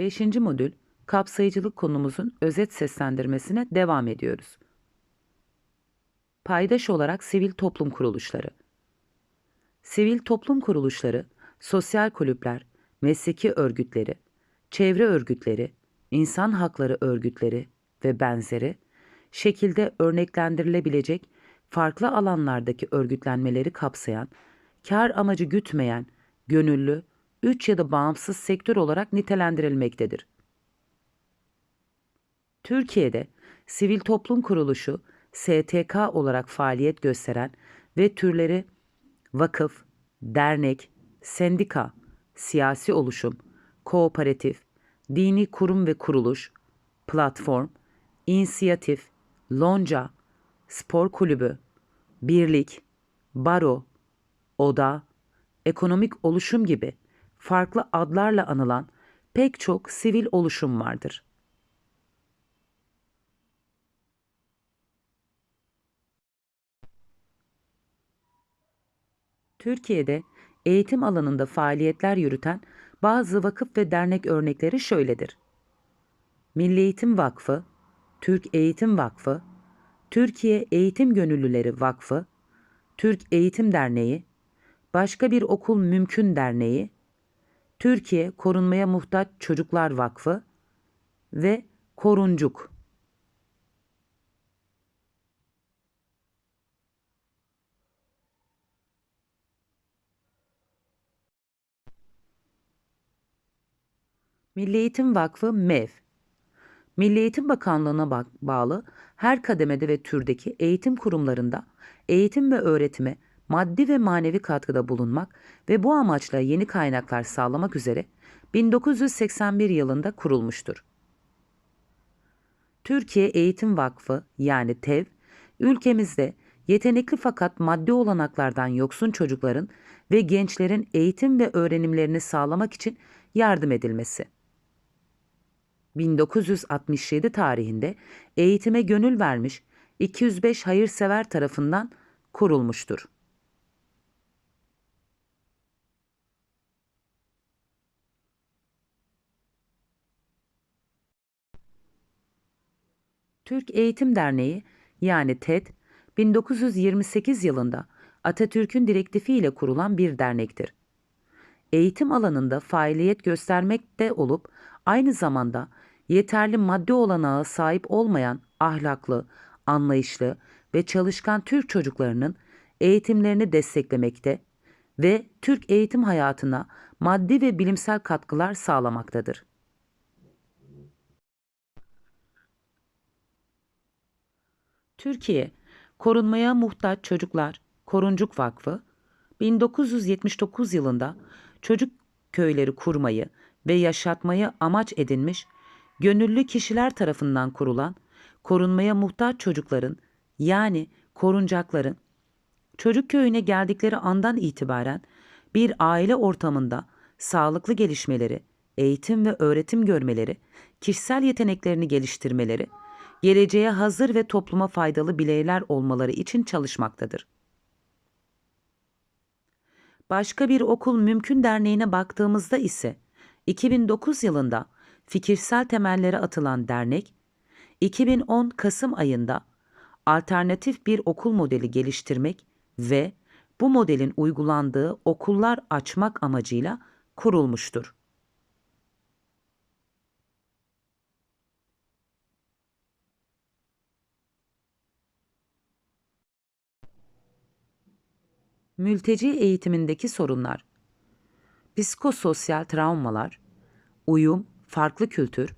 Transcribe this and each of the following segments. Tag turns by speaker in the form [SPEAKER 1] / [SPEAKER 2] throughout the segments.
[SPEAKER 1] Beşinci modül kapsayıcılık konumuzun özet seslendirmesine devam ediyoruz. Paydaş olarak sivil toplum kuruluşları. Sivil toplum kuruluşları, sosyal kulüpler, mesleki örgütleri, çevre örgütleri, insan hakları örgütleri ve benzeri şekilde örneklendirilebilecek farklı alanlardaki örgütlenmeleri kapsayan, kar amacı gütmeyen, gönüllü, üç ya da bağımsız sektör olarak nitelendirilmektedir. Türkiye'de sivil toplum kuruluşu STK olarak faaliyet gösteren ve türleri vakıf, dernek, sendika, siyasi oluşum, kooperatif, dini kurum ve kuruluş, platform, inisiyatif, lonca, spor kulübü, birlik, baro, oda, ekonomik oluşum gibi farklı adlarla anılan pek çok sivil oluşum vardır. Türkiye'de eğitim alanında faaliyetler yürüten bazı vakıf ve dernek örnekleri şöyledir. Milli Eğitim Vakfı, Türk Eğitim Vakfı, Türkiye Eğitim Gönüllüleri Vakfı, Türk Eğitim Derneği, Başka Bir Okul Mümkün Derneği, Türkiye Korunmaya Muhtaç Çocuklar Vakfı ve Koruncuk. Milli Eğitim Vakfı MEV Milli Eğitim Bakanlığı'na bak- bağlı her kademede ve türdeki eğitim kurumlarında eğitim ve öğretime maddi ve manevi katkıda bulunmak ve bu amaçla yeni kaynaklar sağlamak üzere 1981 yılında kurulmuştur. Türkiye Eğitim Vakfı yani TEV, ülkemizde yetenekli fakat maddi olanaklardan yoksun çocukların ve gençlerin eğitim ve öğrenimlerini sağlamak için yardım edilmesi. 1967 tarihinde eğitime gönül vermiş 205 hayırsever tarafından kurulmuştur. Türk Eğitim Derneği yani TED 1928 yılında Atatürk'ün direktifiyle kurulan bir dernektir. Eğitim alanında faaliyet göstermekte olup aynı zamanda yeterli maddi olanağı sahip olmayan ahlaklı, anlayışlı ve çalışkan Türk çocuklarının eğitimlerini desteklemekte ve Türk eğitim hayatına maddi ve bilimsel katkılar sağlamaktadır. Türkiye Korunmaya Muhtaç Çocuklar Koruncuk Vakfı 1979 yılında çocuk köyleri kurmayı ve yaşatmayı amaç edinmiş gönüllü kişiler tarafından kurulan korunmaya muhtaç çocukların yani koruncakların çocuk köyüne geldikleri andan itibaren bir aile ortamında sağlıklı gelişmeleri, eğitim ve öğretim görmeleri, kişisel yeteneklerini geliştirmeleri, geleceğe hazır ve topluma faydalı bireyler olmaları için çalışmaktadır. Başka bir okul mümkün derneğine baktığımızda ise 2009 yılında fikirsel temellere atılan dernek 2010 Kasım ayında alternatif bir okul modeli geliştirmek ve bu modelin uygulandığı okullar açmak amacıyla kurulmuştur. Mülteci eğitimindeki sorunlar psikososyal travmalar, uyum, farklı kültür,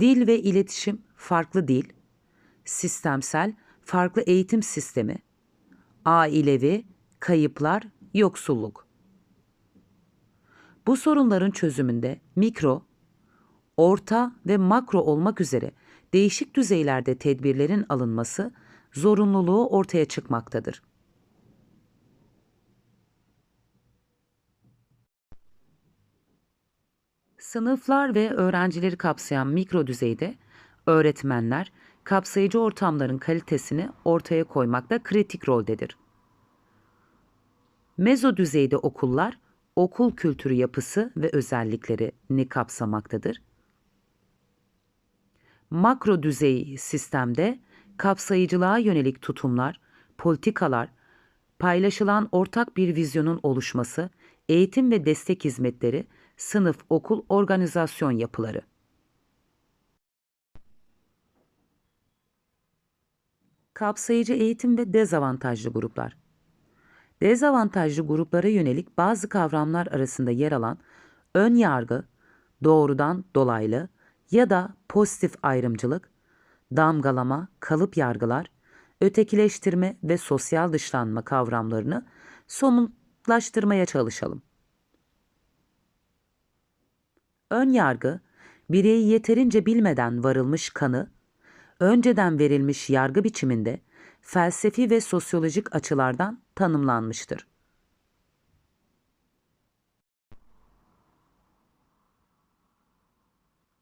[SPEAKER 1] dil ve iletişim, farklı dil, sistemsel, farklı eğitim sistemi, ailevi, kayıplar, yoksulluk. Bu sorunların çözümünde mikro, orta ve makro olmak üzere değişik düzeylerde tedbirlerin alınması zorunluluğu ortaya çıkmaktadır. Sınıflar ve öğrencileri kapsayan mikro düzeyde öğretmenler kapsayıcı ortamların kalitesini ortaya koymakta kritik roldedir. Mezo düzeyde okullar okul kültürü yapısı ve özelliklerini kapsamaktadır. Makro düzey sistemde kapsayıcılığa yönelik tutumlar, politikalar, paylaşılan ortak bir vizyonun oluşması, eğitim ve destek hizmetleri, sınıf, okul, organizasyon yapıları. Kapsayıcı eğitim ve dezavantajlı gruplar. Dezavantajlı gruplara yönelik bazı kavramlar arasında yer alan ön yargı, doğrudan dolaylı ya da pozitif ayrımcılık, damgalama, kalıp yargılar, ötekileştirme ve sosyal dışlanma kavramlarını somutlaştırmaya çalışalım. Ön yargı, bireyi yeterince bilmeden varılmış kanı, önceden verilmiş yargı biçiminde felsefi ve sosyolojik açılardan tanımlanmıştır.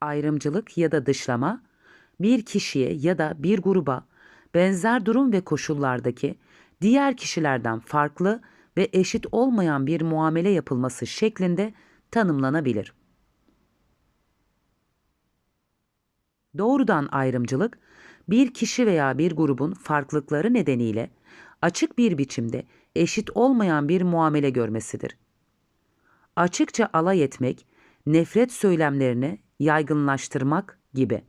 [SPEAKER 1] Ayrımcılık ya da dışlama, bir kişiye ya da bir gruba benzer durum ve koşullardaki diğer kişilerden farklı ve eşit olmayan bir muamele yapılması şeklinde tanımlanabilir. Doğrudan ayrımcılık, bir kişi veya bir grubun farklılıkları nedeniyle açık bir biçimde eşit olmayan bir muamele görmesidir. Açıkça alay etmek, nefret söylemlerini yaygınlaştırmak gibi.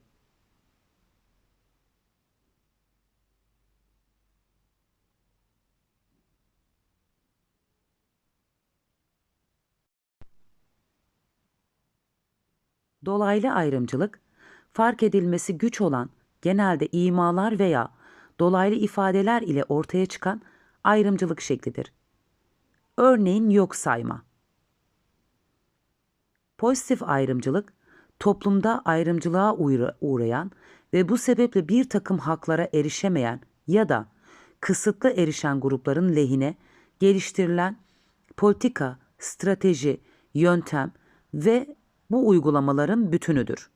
[SPEAKER 1] Dolaylı ayrımcılık, fark edilmesi güç olan genelde imalar veya dolaylı ifadeler ile ortaya çıkan ayrımcılık şeklidir. Örneğin yok sayma. Pozitif ayrımcılık, toplumda ayrımcılığa uğrayan ve bu sebeple bir takım haklara erişemeyen ya da kısıtlı erişen grupların lehine geliştirilen politika, strateji, yöntem ve bu uygulamaların bütünüdür.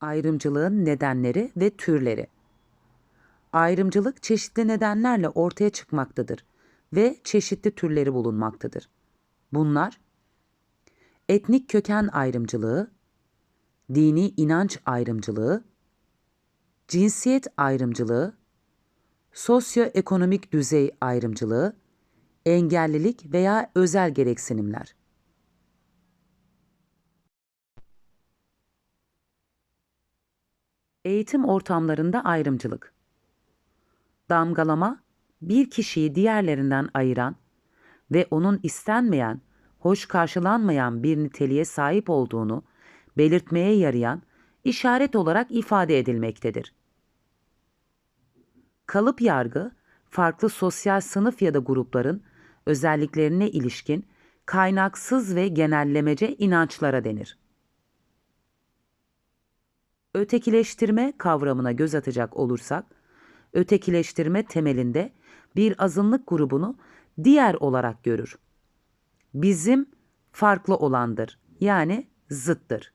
[SPEAKER 1] Ayrımcılığın nedenleri ve türleri. Ayrımcılık çeşitli nedenlerle ortaya çıkmaktadır ve çeşitli türleri bulunmaktadır. Bunlar etnik köken ayrımcılığı, dini inanç ayrımcılığı, cinsiyet ayrımcılığı, sosyoekonomik düzey ayrımcılığı, engellilik veya özel gereksinimler. Eğitim ortamlarında ayrımcılık. Damgalama, bir kişiyi diğerlerinden ayıran ve onun istenmeyen, hoş karşılanmayan bir niteliğe sahip olduğunu belirtmeye yarayan işaret olarak ifade edilmektedir. Kalıp yargı, farklı sosyal sınıf ya da grupların özelliklerine ilişkin kaynaksız ve genellemece inançlara denir. Ötekileştirme kavramına göz atacak olursak, ötekileştirme temelinde bir azınlık grubunu diğer olarak görür. Bizim farklı olandır, yani zıttır.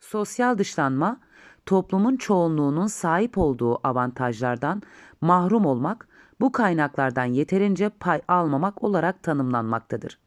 [SPEAKER 1] Sosyal dışlanma, toplumun çoğunluğunun sahip olduğu avantajlardan mahrum olmak, bu kaynaklardan yeterince pay almamak olarak tanımlanmaktadır.